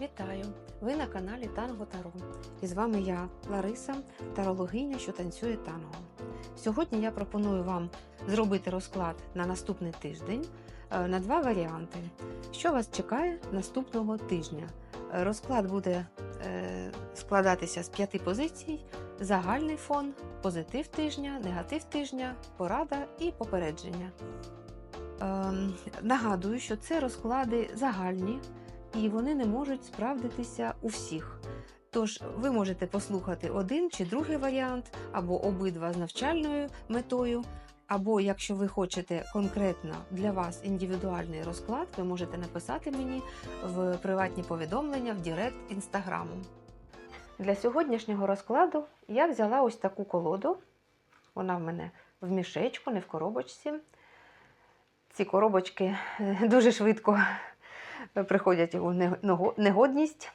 Вітаю! Ви на каналі Танго Таро. І з вами я, Лариса, тарологиня, що танцює танго. Сьогодні я пропоную вам зробити розклад на наступний тиждень е, на два варіанти. Що вас чекає наступного тижня? Розклад буде е, складатися з п'яти позицій: загальний фон, позитив тижня, негатив тижня, порада і попередження. Ем, Нагадую, що це розклади загальні і вони не можуть справдитися у всіх. Тож ви можете послухати один чи другий варіант, або обидва з навчальною метою. Або якщо ви хочете конкретно для вас індивідуальний розклад, ви можете написати мені в приватні повідомлення в Директ інстаграму. Для сьогоднішнього розкладу я взяла ось таку колоду. Вона в мене в мішечку, не в коробочці. Ці коробочки дуже швидко приходять у негодність.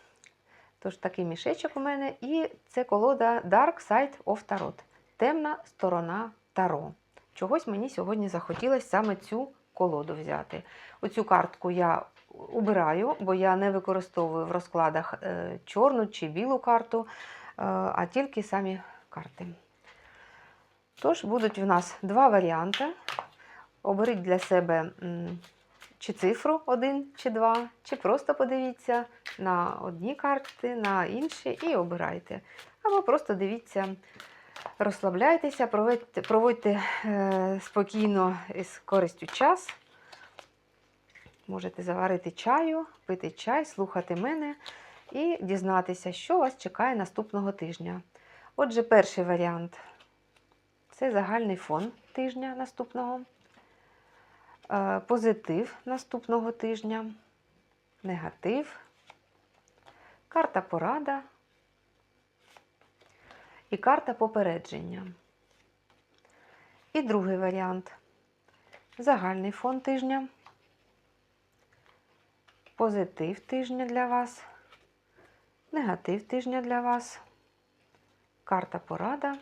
Тож такий мішечок у мене. І це колода Dark Side of Tarot. Темна сторона Таро. Чогось мені сьогодні захотілося саме цю колоду взяти. Оцю картку я убираю, бо я не використовую в розкладах е, чорну чи білу карту, е, а тільки самі карти. Тож будуть у нас два варіанти. Оберіть для себе чи цифру 1 чи 2, чи просто подивіться на одні карти, на інші і обирайте. Або просто дивіться, розслабляйтеся, проводьте, проводьте е, спокійно і з користю час. Можете заварити чаю, пити чай, слухати мене і дізнатися, що вас чекає наступного тижня. Отже, перший варіант це загальний фон тижня наступного. Е, позитив наступного тижня, негатив, карта порада і карта попередження. І другий варіант загальний фон тижня, позитив тижня для вас, негатив тижня для вас, карта порада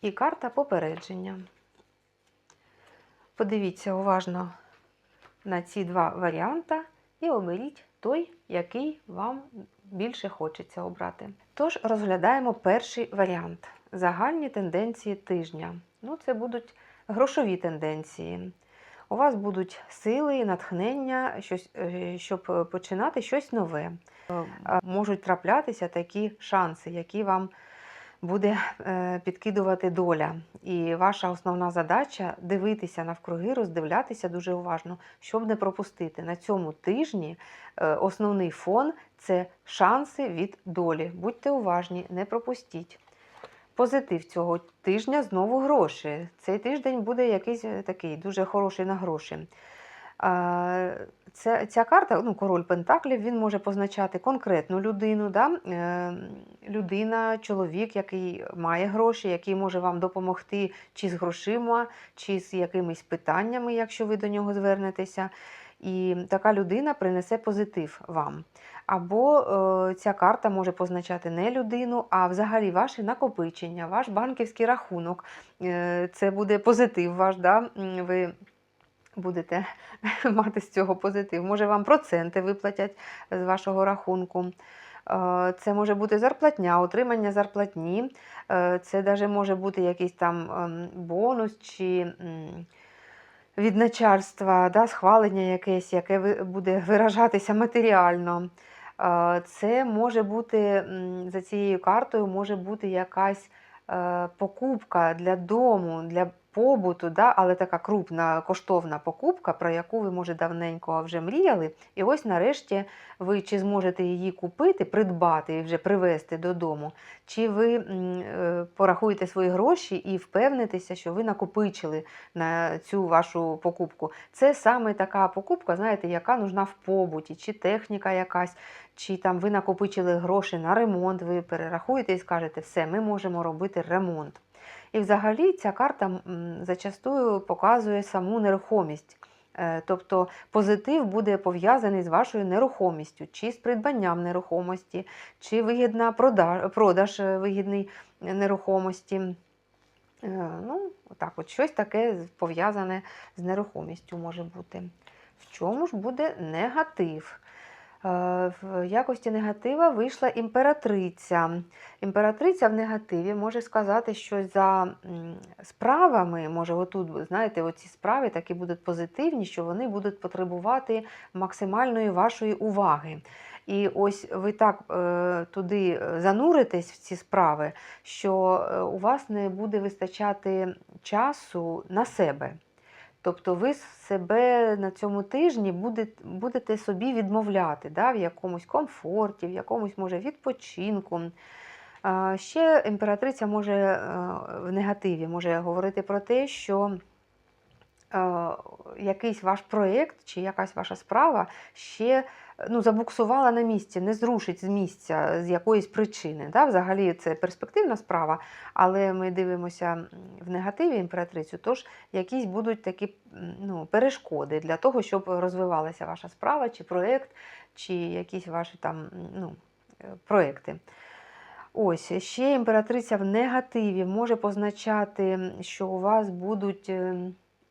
і карта попередження. Подивіться уважно на ці два варіанти і оберіть той, який вам більше хочеться обрати. Тож розглядаємо перший варіант загальні тенденції тижня. Ну, це будуть грошові тенденції. У вас будуть сили натхнення, е, щоб починати щось нове. Е, Можуть траплятися такі шанси, які вам буде е, підкидувати доля. І ваша основна задача дивитися навкруги, роздивлятися дуже уважно, щоб не пропустити. На цьому тижні е, основний фон це шанси від долі. Будьте уважні, не пропустіть. Позитив цього тижня знову гроші. Цей тиждень буде якийсь е, такий дуже хороший на гроші. Ця, ця карта, ну, король Пентаклів, він може позначати конкретну людину, да? е, людина, чоловік, який має гроші, який може вам допомогти чи з грошима, чи з якимись питаннями, якщо ви до нього звернетеся. І така людина принесе позитив вам. Або е, ця карта може позначати не людину, а взагалі ваше накопичення, ваш банківський рахунок. Е, це буде позитив ваш. Да? Ви будете мати з цього позитив. Може, вам проценти виплатять з вашого рахунку. Е, Це може бути зарплатня, отримання зарплатні. Е, Це навіть може бути якийсь там ем, бонус чи від начальства, да, схвалення якесь, яке буде виражатися матеріально. Е, Це може бути за цією картою, може бути якась покупка для дому, для побуту, да, але така крупна коштовна покупка, про яку ви, може, давненько вже мріяли. І ось нарешті ви чи зможете її купити, придбати і вже привезти додому, чи ви е, порахуєте свої гроші і впевнитеся, що ви накопичили на цю вашу покупку. Це саме така покупка, знаєте, яка нужна в побуті, чи техніка якась, чи там ви накопичили гроші на ремонт, ви перерахуєте і скажете, все, ми можемо робити ремонт. І взагалі ця карта зачастую показує саму нерухомість. Е, Тобто позитив буде пов'язаний з вашою нерухомістю, чи з придбанням нерухомості, чи вигідна продаж, продаж е, вигідний нерухомості. Е, Ну, так от щось таке пов'язане з нерухомістю може бути. В чому ж буде негатив? В якості негатива вийшла імператриця. Імператриця в негативі може сказати, що за справами, може, отут, знаєте, оці справи такі будуть позитивні, що вони будуть потребувати максимальної вашої уваги. І ось ви так е, туди зануритесь в ці справи, що е, у вас не буде вистачати часу на себе. Тобто ви себе на цьому тижні будете, собі відмовляти да, в якомусь комфорті, в якомусь може відпочинку. Ще імператриця може е, в негативі може говорити про те, що якийсь ваш проєкт чи якась ваша справа ще ну, забуксувала на місці, не зрушить з місця з якоїсь причини. Да? Взагалі це перспективна справа, але ми дивимося в негативі імператрицю, тож якісь будуть такі ну, перешкоди для того, щоб розвивалася ваша справа, чи проєкт, чи якісь ваші там ну, е, проєкти. Ось ще імператриця в негативі може позначати, що у вас будуть е,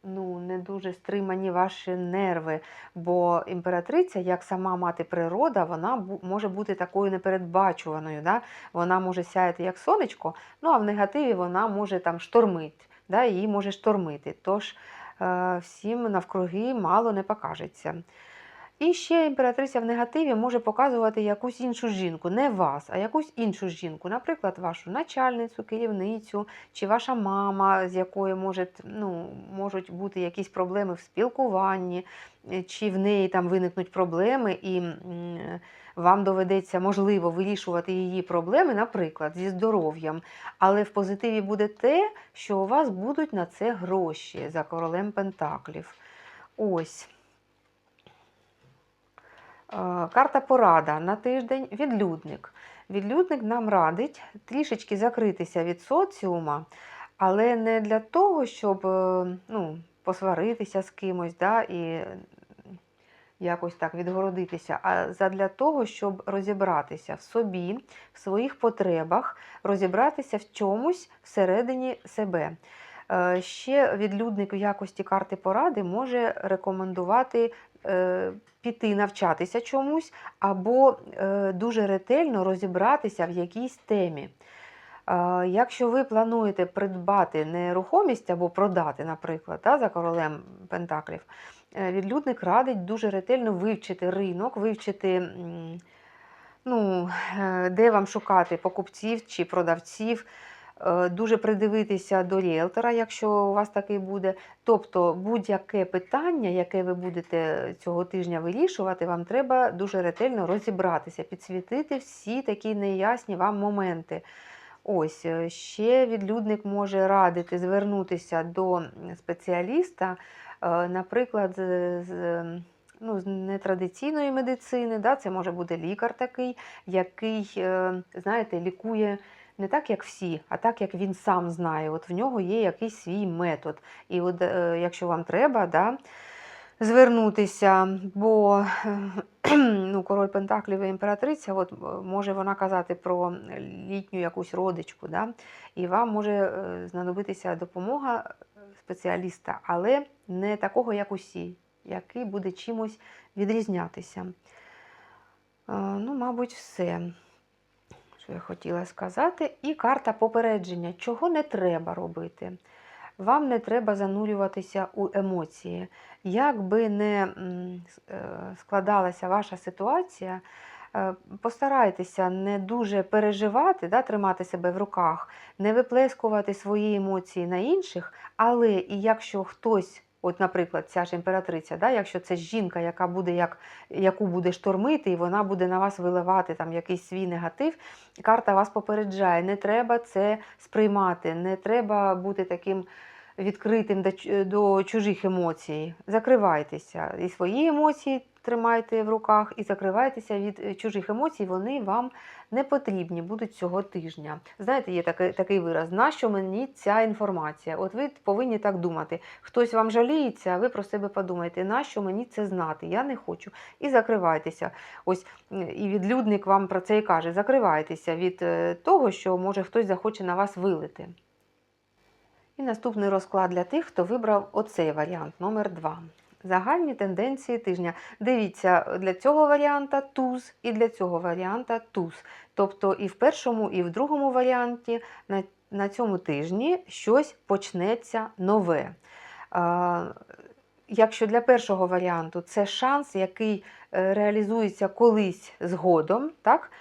ну, не дуже стримані ваші нерви, бо імператриця, як сама мати природа, вона може бути такою непередбачуваною. Да? Вона може сяяти як сонечко, ну а в негативі вона може там штормити, да? її може штормити. Тож е, всім навкруги мало не покажеться. І ще імператриця в негативі може показувати якусь іншу жінку, не вас, а якусь іншу жінку, наприклад, вашу начальницю, керівницю, чи ваша мама, з якою може, ну, можуть бути якісь проблеми в спілкуванні, е, чи в неї там виникнуть проблеми, і вам доведеться, можливо, вирішувати її проблеми, наприклад, зі здоров'ям. Але в позитиві буде те, що у вас будуть на це гроші за королем Пентаклів. Ось. Е, Карта порада на тиждень відлюдник. Відлюдник нам радить трішечки закритися від соціума, але не для того, щоб е, ну, посваритися з кимось да, і якось так відгородитися, а задля того, щоб розібратися в собі, в своїх потребах, розібратися в чомусь всередині себе. Е, Ще відлюдник в якості карти поради може рекомендувати піти навчатися чомусь або е, дуже ретельно розібратися в якійсь темі. Е, Якщо ви плануєте придбати нерухомість або продати, наприклад, да, за королем Пентаклів, е, відлюдник радить дуже ретельно вивчити ринок, вивчити, ну, е, де вам шукати покупців чи продавців, е, дуже придивитися до ріелтора, якщо у вас такий буде. Тобто будь-яке питання, яке ви будете цього тижня вирішувати, вам треба дуже ретельно розібратися, підсвітити всі такі неясні вам моменти. Ось е, ще відлюдник може радити звернутися до спеціаліста, е, наприклад, з, ну, з нетрадиційної медицини. Да? Це може бути лікар такий, який, е, знаєте, лікує. Не так, як всі, а так, як він сам знає. От в нього є якийсь свій метод. І от е, якщо вам треба, да, звернутися, бо ну, король Пентаклів і імператриця, от, е, може вона казати про літню якусь родичку, да, і вам може е, знадобитися допомога спеціаліста, але не такого, як усі, який буде чимось відрізнятися. Ну, мабуть, все що я хотіла сказати. І карта попередження, чого не треба робити. Вам не треба занурюватися у емоції. Як би не е, складалася ваша ситуація, е, постарайтеся не дуже переживати, да, тримати себе в руках, не виплескувати свої емоції на інших, але і якщо хтось. От, наприклад, ця ж імператриця, да, якщо це жінка, яка буде як, яку буде штормити, і вона буде на вас виливати там якийсь свій негатив, карта вас попереджає, не треба це сприймати, не треба бути таким відкритим до, чужих емоцій. Закривайтеся. І свої емоції тримайте в руках, і закривайтеся від е, чужих емоцій, вони вам не потрібні будуть цього тижня. Знаєте, є такий, такий вираз, нащо мені ця інформація? От ви повинні так думати. Хтось вам жаліється, ви про себе подумайте, нащо мені це знати? Я не хочу. І закривайтеся. Ось і відлюдник вам про це і каже: закривайтеся від е, того, що може хтось захоче на вас вилити. І наступний розклад для тих, хто вибрав оцей варіант номер 2 Загальні тенденції тижня. Дивіться, для цього варіанта туз і для цього варіанта туз. Тобто і в першому, і в другому варіанті на, на цьому тижні щось почнеться нове. А, Якщо для першого варіанту це шанс, який е, реалізується колись згодом, так?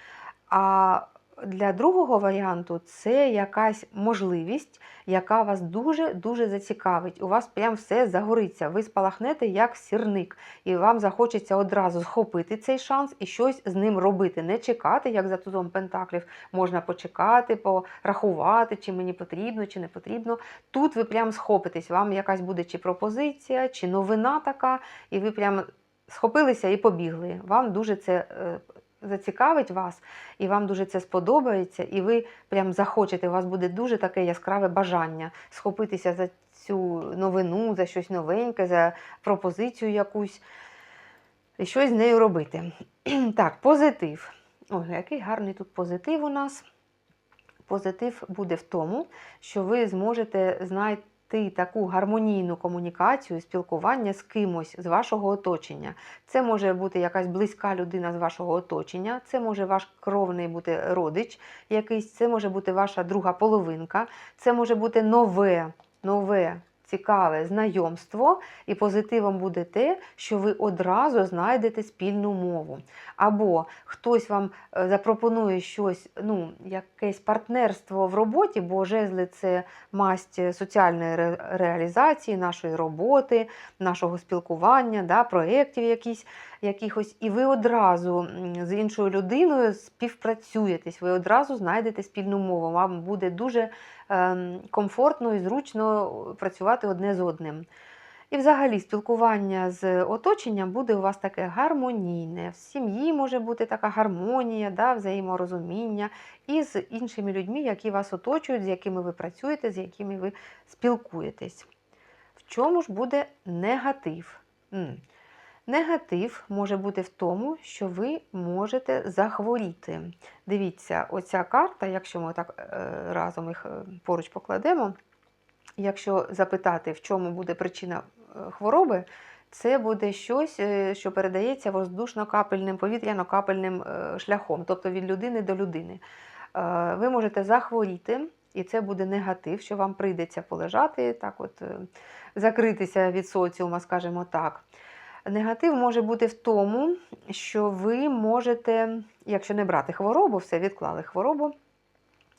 а для другого варіанту це якась можливість, яка вас дуже-дуже зацікавить. У вас прям все загориться. Ви спалахнете як сірник, і вам захочеться одразу схопити цей шанс і щось з ним робити. Не чекати, як за тузом Пентаклів. Можна почекати, порахувати, чи мені потрібно, чи не потрібно. Тут ви прям схопитесь, вам якась буде чи пропозиція, чи новина така, і ви прям схопилися і побігли. Вам дуже це. Зацікавить вас, і вам дуже це сподобається, і ви прям захочете, у вас буде дуже таке яскраве бажання схопитися за цю новину, за щось новеньке, за пропозицію якусь, і щось з нею робити. Так, позитив. Ой, який гарний тут позитив у нас. Позитив буде в тому, що ви зможете знайти таку гармонійну комунікацію, спілкування з кимось з вашого оточення. Це може бути якась близька людина з вашого оточення, це може ваш кровний бути родич якийсь, це може бути ваша друга половинка, це може бути нове, нове. Цікаве знайомство, і позитивом буде те, що ви одразу знайдете спільну мову. Або хтось вам е, запропонує щось, ну, якесь партнерство в роботі, бо жезли це масть соціальної ре- реалізації нашої роботи, нашого спілкування, да, проєктів якісь, якихось, і ви одразу з іншою людиною співпрацюєтесь, ви одразу знайдете спільну мову. Вам буде дуже ем, комфортно і зручно працювати одне з одним. І взагалі спілкування з оточенням буде у вас таке гармонійне. В сім'ї може бути така гармонія, да, взаєморозуміння і з іншими людьми, які вас оточують, з якими ви працюєте, з якими ви спілкуєтесь. В чому ж буде негатив? Негатив може бути в тому, що ви можете захворіти. Дивіться, оця карта, якщо ми так е, разом їх е, поруч покладемо, якщо запитати, в чому буде причина е, хвороби, це буде щось, що передається воздушно-капельним, повітряно-капельним шляхом, тобто від людини до людини. Ви можете захворіти, і це буде негатив, що вам прийдеться полежати, так от закритися від соціума, скажімо так. Негатив може бути в тому, що ви можете, якщо не брати хворобу, все відклали хворобу,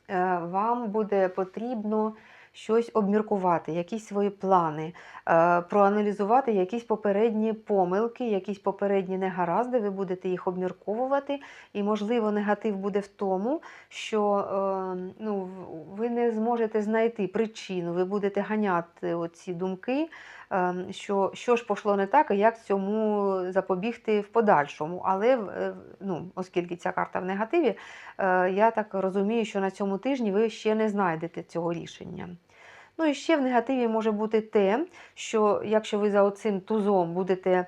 е, вам буде потрібно щось обміркувати, якісь свої плани, е, проаналізувати якісь попередні помилки, якісь попередні негаразди, ви будете їх обмірковувати. І, можливо, негатив буде в тому, що е, ну, ви не зможете знайти причину, ви будете ганяти оці думки, е, що, що ж пішло не так, і як цьому запобігти в подальшому. Але ну, оскільки ця карта в негативі, я так розумію, що на цьому тижні ви ще не знайдете цього рішення. Ну і ще в негативі може бути те, що якщо ви за оцим тузом будете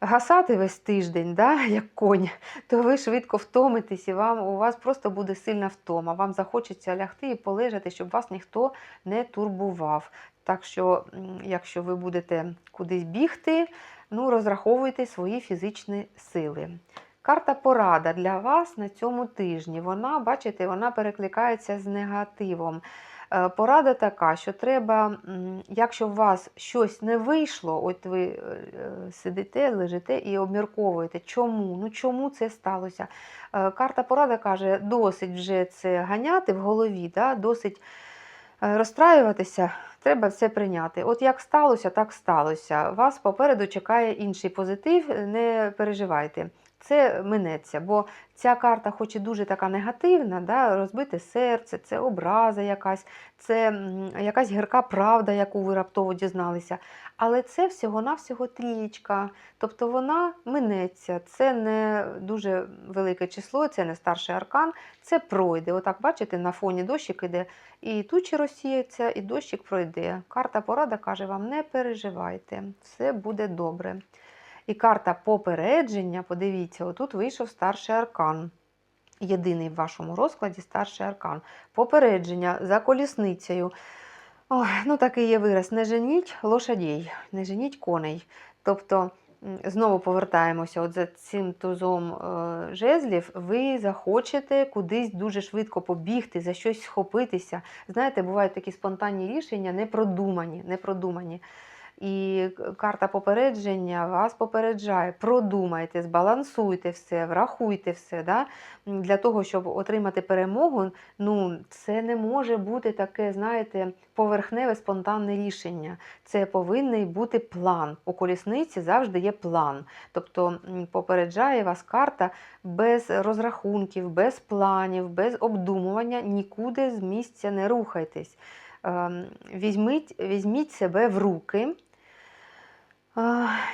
гасати весь тиждень, да, як конь, то ви швидко втомитесь і вам, у вас просто буде сильна втома. Вам захочеться лягти і полежати, щоб вас ніхто не турбував. Так що, якщо ви будете кудись бігти, ну, розраховуйте свої фізичні сили. Карта порада для вас на цьому тижні. Вона, бачите, вона перекликається з негативом. Е, Порада така, що треба, якщо у вас щось не вийшло, от ви е, сидите, лежите і обмірковуєте, чому, ну чому це сталося. Е, Карта порада каже, досить вже це ганяти в голові, да, досить розстраюватися, треба все прийняти. От як сталося, так сталося. Вас попереду чекає інший позитив, не переживайте. Це минеться, бо ця карта, хоч і дуже така негативна, да, розбите серце, це образа якась, це якась гірка правда, яку ви раптово дізналися. Але це всього-навсього трієчка. Тобто вона минеться. Це не дуже велике число, це не старший аркан, це пройде. Отак, бачите, на фоні дощик іде, і тучі розсіються, і дощик пройде. Карта порада каже вам: не переживайте, все буде добре. І карта попередження, подивіться, отут вийшов старший аркан. Єдиний в вашому розкладі старший аркан. Попередження за колісницею. Ой, ну такий є вираз: не женіть лошадей, не женіть коней. Тобто, знову повертаємося от за цим тузом е, жезлів, ви захочете кудись дуже швидко побігти, за щось схопитися. Знаєте, бувають такі спонтанні рішення, непродумані, непродумані. І карта попередження вас попереджає, продумайте, збалансуйте все, врахуйте все. Да? Для того, щоб отримати перемогу, ну, це не може бути таке, знаєте, поверхневе спонтанне рішення. Це повинен бути план. У колісниці завжди є план. Тобто попереджає вас карта без розрахунків, без планів, без обдумування, нікуди з місця не рухайтесь. Ем, Візьміть, візьміть себе в руки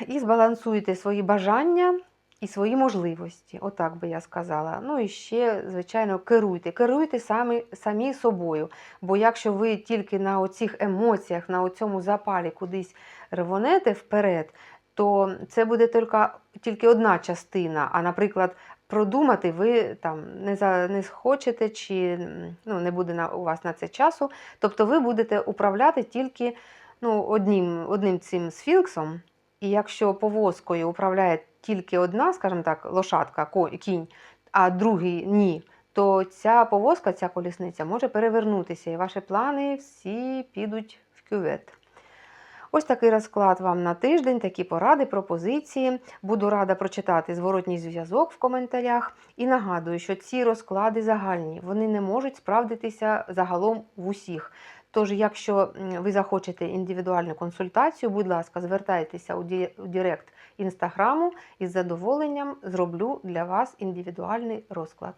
і збалансуйте свої бажання і свої можливості. Отак би я сказала. Ну і ще, звичайно, керуйте. Керуйте самі, самі собою. Бо якщо ви тільки на оцих емоціях, на цьому запалі кудись ревонете вперед, то це буде тільки, тільки одна частина. А, наприклад, продумати ви там не, за, не схочете, чи ну, не буде на, у вас на це часу. Тобто ви будете управляти тільки ну, одним, одним цим сфінксом. І якщо повозкою управляє тільки одна, скажімо так, лошадка, кінь, а другий ні, то ця повозка, ця колісниця може перевернутися, і ваші плани всі підуть в кювет. Ось такий розклад вам на тиждень, такі поради, пропозиції. Буду рада прочитати зворотній зв'язок в коментарях. І нагадую, що ці розклади загальні, вони не можуть справдитися загалом в усіх. Тож, якщо ви захочете індивідуальну консультацію, будь ласка, звертайтеся у Директ інстаграму і з задоволенням зроблю для вас індивідуальний розклад.